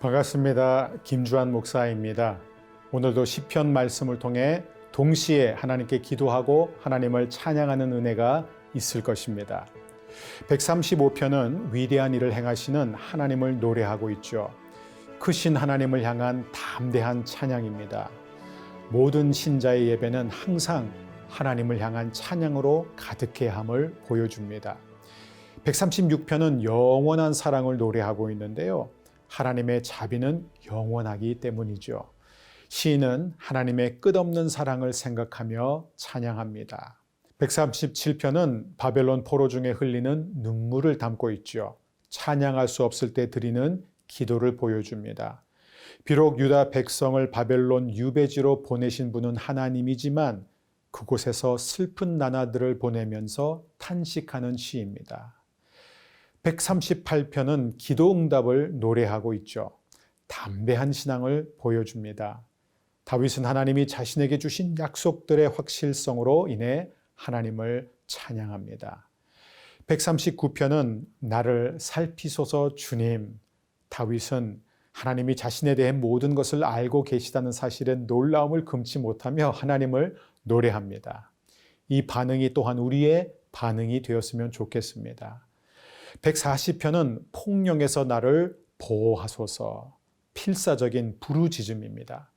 반갑습니다. 김주한 목사입니다. 오늘도 시편 말씀을 통해 동시에 하나님께 기도하고 하나님을 찬양하는 은혜가 있을 것입니다. 135편은 위대한 일을 행하시는 하나님을 노래하고 있죠. 크신 하나님을 향한 담대한 찬양입니다. 모든 신자의 예배는 항상 하나님을 향한 찬양으로 가득해야 함을 보여줍니다. 136편은 영원한 사랑을 노래하고 있는데요. 하나님의 자비는 영원하기 때문이죠. 시인은 하나님의 끝없는 사랑을 생각하며 찬양합니다. 137편은 바벨론 포로 중에 흘리는 눈물을 담고 있죠. 찬양할 수 없을 때 드리는 기도를 보여줍니다. 비록 유다 백성을 바벨론 유배지로 보내신 분은 하나님이지만 그곳에서 슬픈 나나들을 보내면서 탄식하는 시입니다. 138편은 기도 응답을 노래하고 있죠. 담대한 신앙을 보여줍니다. 다윗은 하나님이 자신에게 주신 약속들의 확실성으로 인해 하나님을 찬양합니다. 139편은 나를 살피소서 주님. 다윗은 하나님이 자신에 대해 모든 것을 알고 계시다는 사실에 놀라움을 금치 못하며 하나님을 노래합니다. 이 반응이 또한 우리의 반응이 되었으면 좋겠습니다. 140편은 폭령에서 나를 보호하소서 필사적인 부르짖음입니다.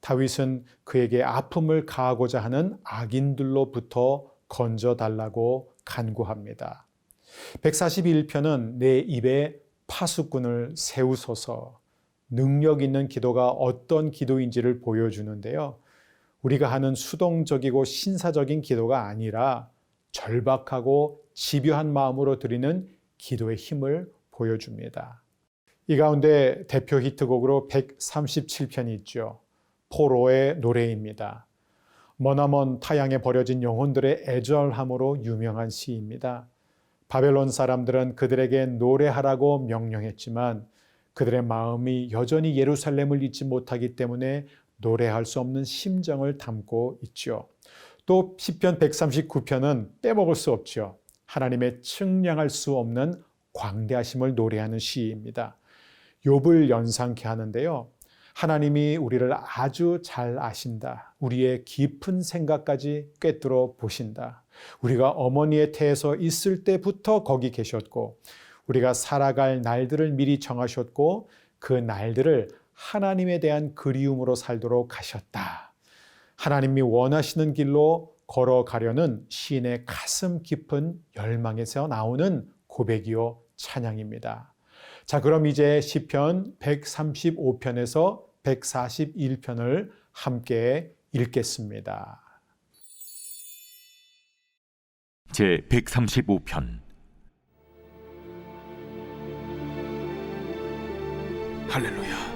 다윗은 그에게 아픔을 가하고자 하는 악인들로부터 건져달라고 간구합니다. 141편은 내 입에 파수꾼을 세우소서 능력 있는 기도가 어떤 기도인지를 보여주는데요. 우리가 하는 수동적이고 신사적인 기도가 아니라 절박하고 집요한 마음으로 드리는 기도의 힘을 보여줍니다. 이 가운데 대표 히트곡으로 137편이 있죠. 포로의 노래입니다. 머나먼 타양에 버려진 영혼들의 애절함으로 유명한 시입니다. 바벨론 사람들은 그들에게 노래하라고 명령했지만 그들의 마음이 여전히 예루살렘을 잊지 못하기 때문에 노래할 수 없는 심정을 담고 있죠. 또 시편 139편은 빼먹을 수 없죠. 하나님의 측량할 수 없는 광대하심을 노래하는 시입니다. 욥을 연상케 하는데요. 하나님이 우리를 아주 잘 아신다. 우리의 깊은 생각까지 꿰뚫어 보신다. 우리가 어머니의 태에서 있을 때부터 거기 계셨고, 우리가 살아갈 날들을 미리 정하셨고, 그 날들을 하나님에 대한 그리움으로 살도록 하셨다. 하나님이 원하시는 길로 걸어가려는 시인의 가슴 깊은 열망에서 나오는 고백이요 찬양입니다. 자, 그럼 이제 시편 135편에서 141편을 함께 읽겠습니다. 제 135편 할렐루야.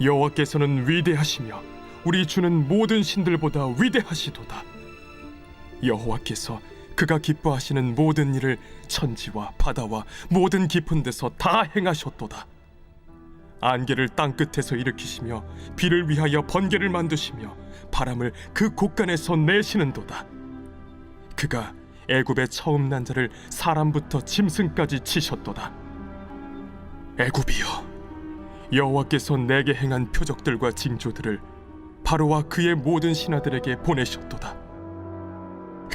여호와께서는 위대하시며 우리 주는 모든 신들보다 위대하시도다. 여호와께서 그가 기뻐하시는 모든 일을 천지와 바다와 모든 깊은 데서 다 행하셨도다. 안개를 땅 끝에서 일으키시며 비를 위하여 번개를 만드시며 바람을 그 곳간에서 내시는도다. 그가 애굽의 처음 난 자를 사람부터 짐승까지 치셨도다. 애굽이여 여호와께서 내게 행한 표적들과 징조들을 바로와 그의 모든 신하들에게 보내셨도다.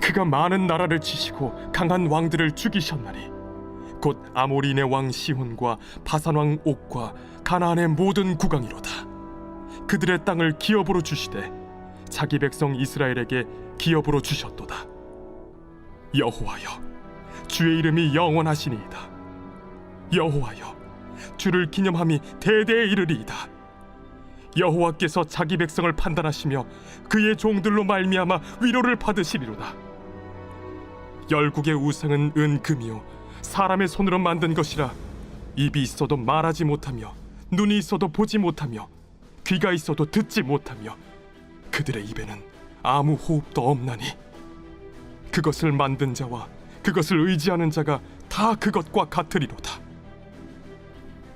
그가 많은 나라를 치시고 강한 왕들을 죽이셨나니 곧 아모리네 왕 시혼과 바산 왕 옥과 가나안의 모든 국왕이로다. 그들의 땅을 기업으로 주시되 자기 백성 이스라엘에게 기업으로 주셨도다. 여호와여, 주의 이름이 영원하시니이다. 여호와여, 주를 기념함이 대대에 이르리이다. 여호와께서 자기 백성을 판단하시며 그의 종들로 말미암아 위로를 받으시리로다. 열국의 우상은 은금이요 사람의 손으로 만든 것이라 입이 있어도 말하지 못하며 눈이 있어도 보지 못하며 귀가 있어도 듣지 못하며 그들의 입에는 아무 호흡도 없나니 그것을 만든 자와 그것을 의지하는 자가 다 그것과 같으리로다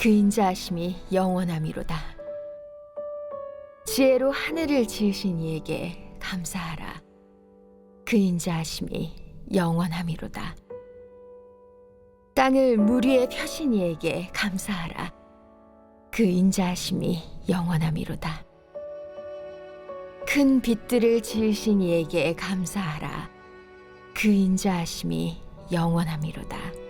그 인자 하심이 영원함이로다. 지혜로 하늘을 지으신 이에게 감사하라. 그 인자 하심이 영원함이로다. 땅을 물 위에 펴신 이에게 감사하라. 그 인자하심이 영원함이로다. 큰 빛들을 지으신 이에게 감사하라. 그 인자하심이 영원함이로다.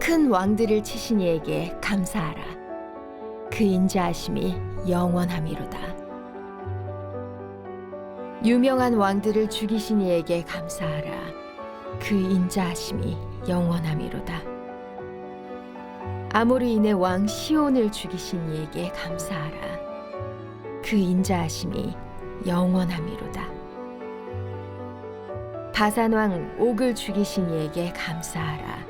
큰 왕들을 치신 이에게 감사하라. 그 인자하심이 영원함이로다. 유명한 왕들을 죽이신 이에게 감사하라. 그 인자하심이 영원함이로다. 아모리인의 왕 시온을 죽이신 이에게 감사하라. 그 인자하심이 영원함이로다. 바산 왕 옥을 죽이신 이에게 감사하라.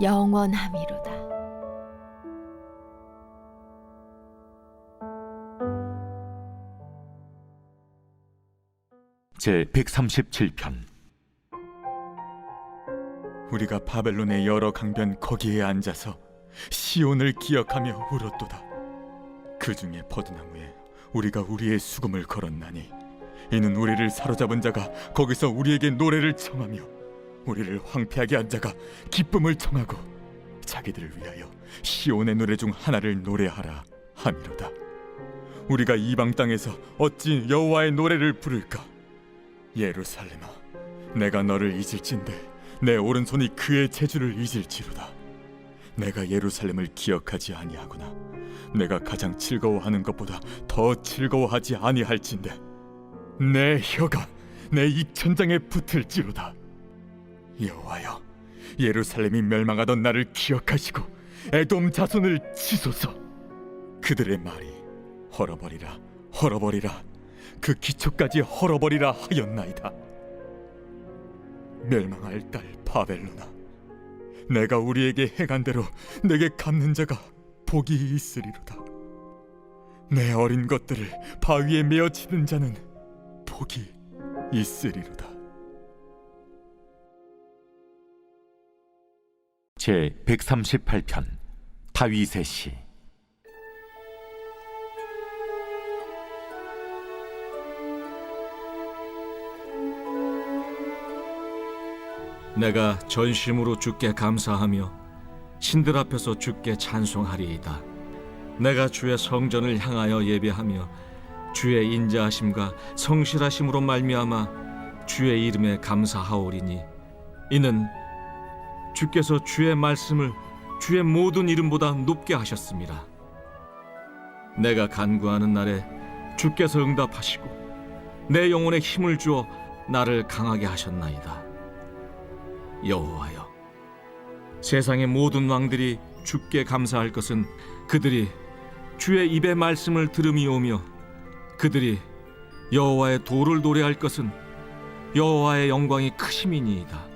영원함이로다. 제 137편 우리가 바벨론의 여러 강변 거기에 앉아서 시온을 기억하며 울었도다. 그 중에 버드나무에 우리가 우리의 수금을 걸었나니 이는 우리를 사로잡은 자가 거기서 우리에게 노래를 청하며 우리를 황폐하게 한 자가 기쁨을 청하고 자기들을 위하여 시온의 노래 중 하나를 노래하라 함이로다. 우리가 이방 땅에서 어찌 여호와의 노래를 부를까? 예루살렘아, 내가 너를 잊을진데 내 오른손이 그의 재주를 잊을지로다. 내가 예루살렘을 기억하지 아니하구나. 내가 가장 즐거워하는 것보다 더 즐거워하지 아니할진데 내 혀가 내 입천장에 붙을지로다. 여호와여, 예루살렘이 멸망하던 나를 기억하시고 에돔 자손을 치소서. 그들의 말이 헐어버리라, 헐어버리라. 그 기초까지 헐어버리라 하였나이다. 멸망할 딸 바벨로나, 내가 우리에게 행한 대로 내게 갚는 자가 복이 있으리로다. 내 어린 것들을 바위에 메어 치는 자는 복이 있으리로다. 제 138편 다윗의 시 내가 전심으로 주께 감사하며 신들 앞에서 주께 찬송하리이다. 내가 주의 성전을 향하여 예배하며 주의 인자하심과 성실하심으로 말미암아 주의 이름에 감사하오리니 이는 주께서 주의 말씀을 주의 모든 이름보다 높게 하셨습니다. 내가 간구하는 날에 주께서 응답하시고 내 영혼에 힘을 주어 나를 강하게 하셨나이다. 여호와여 세상의 모든 왕들이 주께 감사할 것은 그들이 주의 입의 말씀을 들음이 오며 그들이 여호와의 도를 노래할 것은 여호와의 영광이 크심이니이다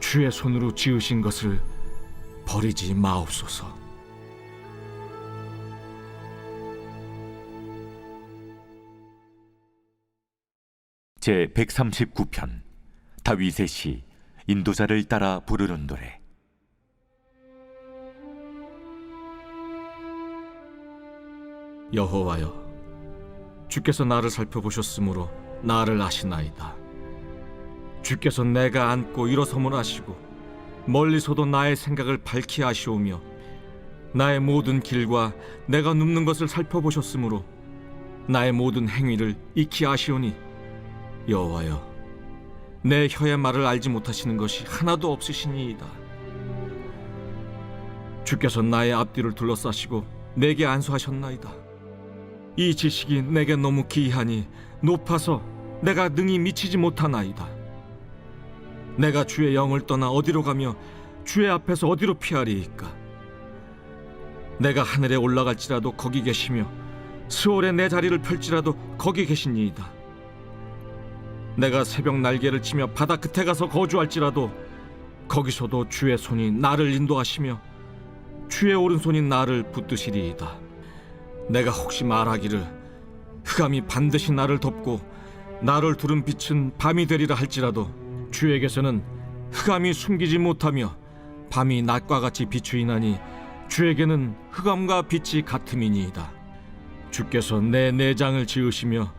주의 손으로 지으신 것을 버리지 마옵소서. 제 139편 다윗의 시 인도자를 따라 부르는 노래 여호와여 주께서 나를 살펴보셨으므로 나를 아시나이다 주께서 내가 앉고 일어섬을 아시고 멀리서도 나의 생각을 밝히 아시오며 나의 모든 길과 내가 눕는 것을 살펴보셨으므로 나의 모든 행위를 익히 아시오니 여호와여 내 혀의 말을 알지 못하시는 것이 하나도 없으시니이다 주께서 나의 앞뒤를 둘러싸시고 내게 안수하셨나이다 이 지식이 내게 너무 기이하니 높아서 내가 능히 미치지 못하나이다. 내가 주의 영을 떠나 어디로 가며 주의 앞에서 어디로 피하리이까? 내가 하늘에 올라갈지라도 거기 계시며 스월에 내 자리를 펼지라도 거기 계시니이다. 내가 새벽 날개를 치며 바다 끝에 가서 거주할지라도 거기서도 주의 손이 나를 인도하시며 주의 오른손이 나를 붙드시리이다. 내가 혹시 말하기를 흑암이 반드시 나를 덮고 나를 두른 빛은 밤이 되리라 할지라도 주에게서는 흑암이 숨기지 못하며 밤이 낮과 같이 비추이나니 주에게는 흑암과 빛이 같음이니이다. 주께서 내 내장을 지으시며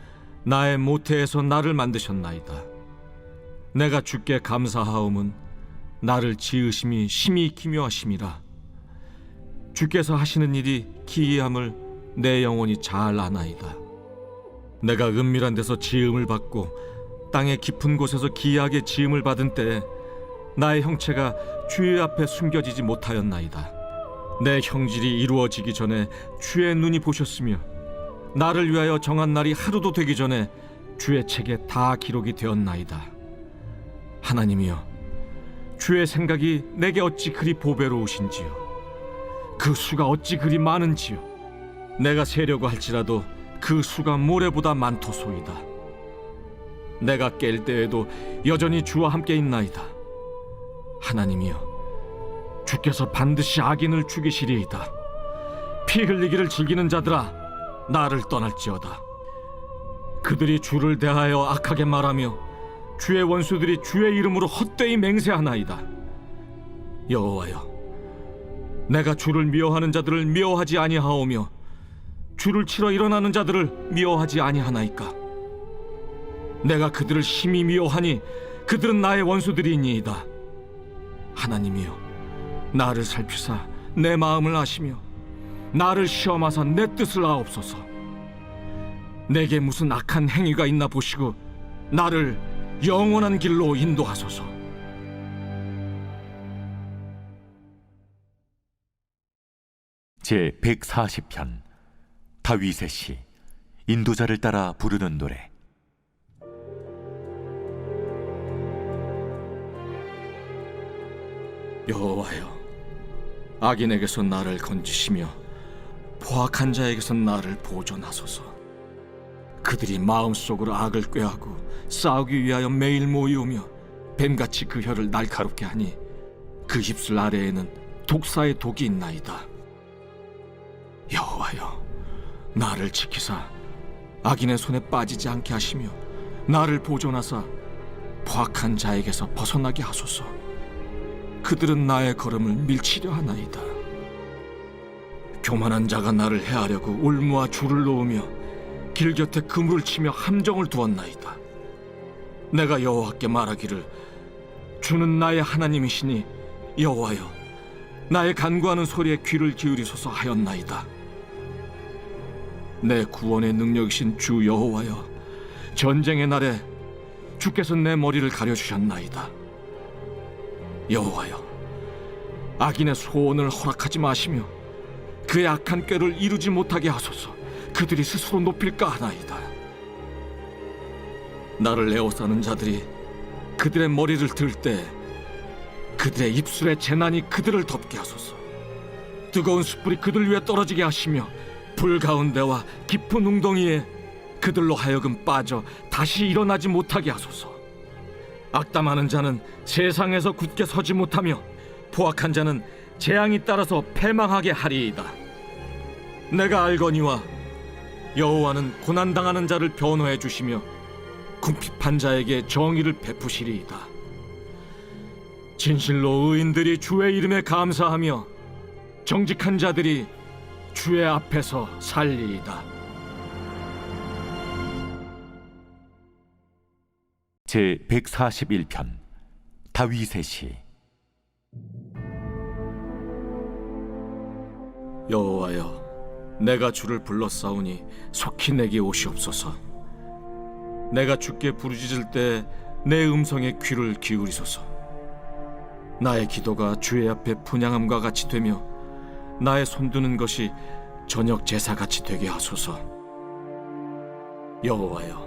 나의 모태에서 나를 만드셨나이다. 내가 주께 감사하옴은 나를 지으심이 심히 기묘하심이라. 주께서 하시는 일이 기이함을 내 영혼이 잘 아나이다. 내가 은밀한 데서 지음을 받고 땅의 깊은 곳에서 기이하게 지음을 받은 때에 나의 형체가 주의 앞에 숨겨지지 못하였나이다. 내 형질이 이루어지기 전에 주의 눈이 보셨으며 나를 위하여 정한 날이 하루도 되기 전에 주의 책에 다 기록이 되었나이다. 하나님이여, 주의 생각이 내게 어찌 그리 보배로우신지요. 그 수가 어찌 그리 많은지요 내가 세려고 할지라도 그 수가 모래보다 많도소이다 내가 깰 때에도 여전히 주와 함께 있나이다. 하나님이여 주께서 반드시 악인을 죽이시리이다. 피 흘리기를 즐기는 자들아 나를 떠날지어다. 그들이 주를 대하여 악하게 말하며 주의 원수들이 주의 이름으로 헛되이 맹세하나이다. 여호와여 내가 주를 미워하는 자들을 미워하지 아니하오며 주를 치러 일어나는 자들을 미워하지 아니하나이까 내가 그들을 심히 미워하니 그들은 나의 원수들이니이다. 하나님이여 나를 살피사 내 마음을 아시며 나를 시험하사 내 뜻을 아옵소서. 내게 무슨 악한 행위가 있나 보시고 나를 영원한 길로 인도하소서. 제 140편 다윗의 시 인도자를 따라 부르는 노래 여호와여 악인에게서 나를 건지시며 포악한 자에게서 나를 보존하소서. 그들이 마음속으로 악을 꾀하고 싸우기 위하여 매일 모이오며 뱀같이 그 혀를 날카롭게 하니 그 입술 아래에는 독사의 독이 있나이다. 여호와여 나를 지키사 악인의 손에 빠지지 않게 하시며 나를 보존하사 포악한 자에게서 벗어나게 하소서 그들은 나의 걸음을 밀치려 하나이다. 교만한 자가 나를 해하려고 울무와 줄을 놓으며 길 곁에 그물을 치며 함정을 두었나이다. 내가 여호와께 말하기를 주는 나의 하나님이시니 여호와여 나의 간구하는 소리에 귀를 기울이소서 하였나이다. 내 구원의 능력이신 주 여호와여 전쟁의 날에 주께서 내 머리를 가려 주셨나이다. 여호와여 악인의 소원을 허락하지 마시며 그의 악한 꾀를 이루지 못하게 하소서. 그들이 스스로 높일까 하나이다. 나를 에워싸는 자들이 그들의 머리를 들 때 그들의 입술의 재난이 그들을 덮게 하소서. 뜨거운 숯불이 그들 위에 떨어지게 하시며 불 가운데와 깊은 웅덩이에 그들로 하여금 빠져 다시 일어나지 못하게 하소서 악담하는 자는 세상에서 굳게 서지 못하며 포악한 자는 재앙이 따라서 패망하게 하리이다. 내가 알거니와 여호와는 고난 당하는 자를 변호해 주시며 궁핍한 자에게 정의를 베푸시리이다. 진실로 의인들이 주의 이름에 감사하며 정직한 자들이 주의 앞에서 살리이다. 제 141편 다윗의 시. 여호와여 내가 주를 불렀사오니 속히 내게 오시옵소서. 내가 주께 부르짖을 때 내 음성에 귀를 기울이소서. 나의 기도가 주의 앞에 분양함과 같이 되며 나의 손드는 것이 저녁 제사같이 되게 하소서. 여호와여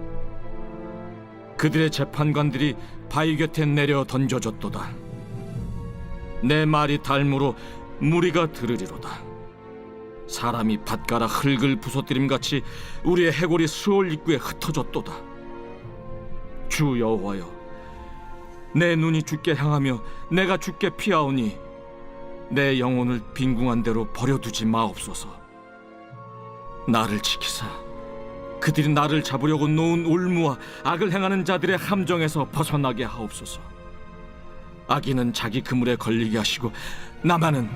그들의 재판관들이 바위 곁에 내려 던져졌도다. 내 말이 달무로 무리가 들으리로다. 사람이 밭가라 흙을 부서뜨림 같이 우리의 해골이 수월 입구에 흩어졌도다. 주 여호와여, 내 눈이 주께 향하며 내가 주께 피하오니 내 영혼을 빈궁한 대로 버려두지 마옵소서. 나를 지키사 그들이 나를 잡으려고 놓은 울무와 악을 행하는 자들의 함정에서 벗어나게 하옵소서. 악인은 자기 그물에 걸리게 하시고 나만은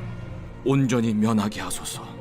온전히 면하게 하소서.